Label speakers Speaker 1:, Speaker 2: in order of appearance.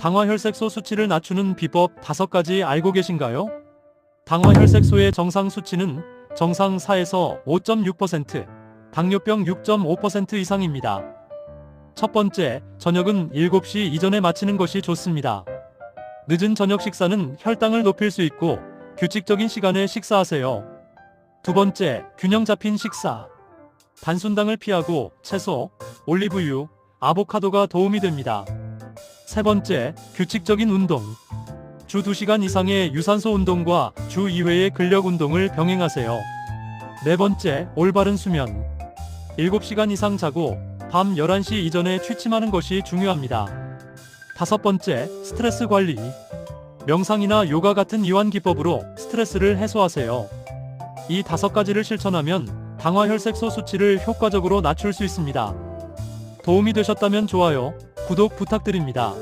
Speaker 1: 당화혈색소 수치를 낮추는 비법 5가지 알고 계신가요? 당화혈색소의 정상 수치는 정상 4에서 5.6%, 당뇨병 6.5% 이상입니다. 첫 번째, 저녁은 7시 이전에 마치는 것이 좋습니다. 늦은 저녁 식사는 혈당을 높일 수 있고 규칙적인 시간에 식사하세요. 두 번째, 균형 잡힌 식사. 단순당을 피하고 채소, 올리브유, 아보카도가 도움이 됩니다. 세 번째, 규칙적인 운동. 주 2시간 이상의 유산소 운동과 주 2회의 근력 운동을 병행하세요. 네 번째, 올바른 수면. 7시간 이상 자고 밤 11시 이전에 취침하는 것이 중요합니다. 다섯 번째, 스트레스 관리. 명상이나 요가 같은 이완 기법으로 스트레스를 해소하세요. 이 다섯 가지를 실천하면 당화혈색소 수치를 효과적으로 낮출 수 있습니다. 도움이 되셨다면 좋아요, 구독 부탁드립니다.